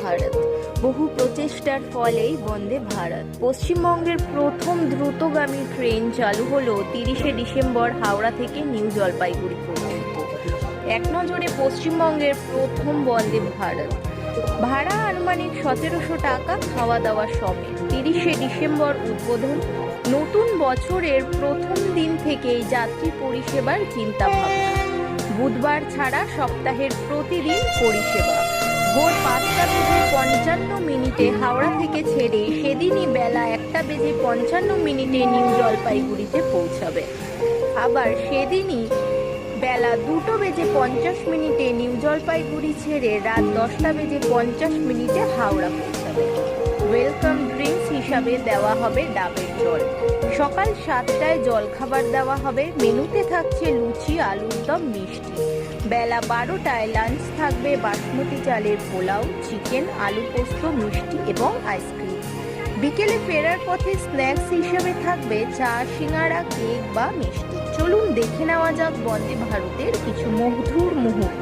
যার ফলেই বন্দে ভারত। পশ্চিমবঙ্গের প্রথম দ্রুতগামী ট্রেন চালু হলো তিরিশে ডিসেম্বর হাওড়া থেকে নিউ জলপাইগুড়ি পর্যন্ত। এক নজরে পশ্চিমবঙ্গের প্রথম বন্দে ভারত। ভাড়া আনুমানিক সতেরোশো টাকা খাওয়া দাওয়া সমেত তিরিশে ডিসেম্বর উদ্বোধন নতুন বছরের প্রথম দিন থেকেই যাত্রী পরিষেবার চিন্তা ভাবনা বুধবার ছাড়া সপ্তাহের প্রতিদিন পরিষেবা। ভোর পাঁচটা বেজে পঞ্চান্ন মিনিটে হাওড়া থেকে ছেড়ে সেদিনই বেলা একটা বেজে পঞ্চান্ন মিনিটে নিউ জলপাইগুড়িতে পৌঁছাবে। আবার সেদিনই বেলা দুটো বেজে পঞ্চাশ মিনিটে নিউ জলপাইগুড়ি ছেড়ে রাত দশটা বেজে পঞ্চাশ মিনিটে হাওড়া পৌঁছাবে। ওয়েলকাম ড্রিঙ্কস হিসাবে দেওয়া হবে ডাবের জল। সকাল সাতটায় জলখাবার দেওয়া হবে। মেনুতে থাকছে লুচি, আলুর দম, মিষ্টি। বেলা বারোটায় লাঞ্চ থাকবে বাসমতি চালের পোলাও চিকেন আলু পোস্ত, মিষ্টি এবং আইসক্রিম বিকেলে ফেরার পথে স্ন্যাক্স হিসেবে থাকবে চা সিঙ্গারা কেক বা মিষ্টি। চলুন দেখে নেওয়া যাক বন্দে ভারতের কিছু মধুর মুহূর্ত।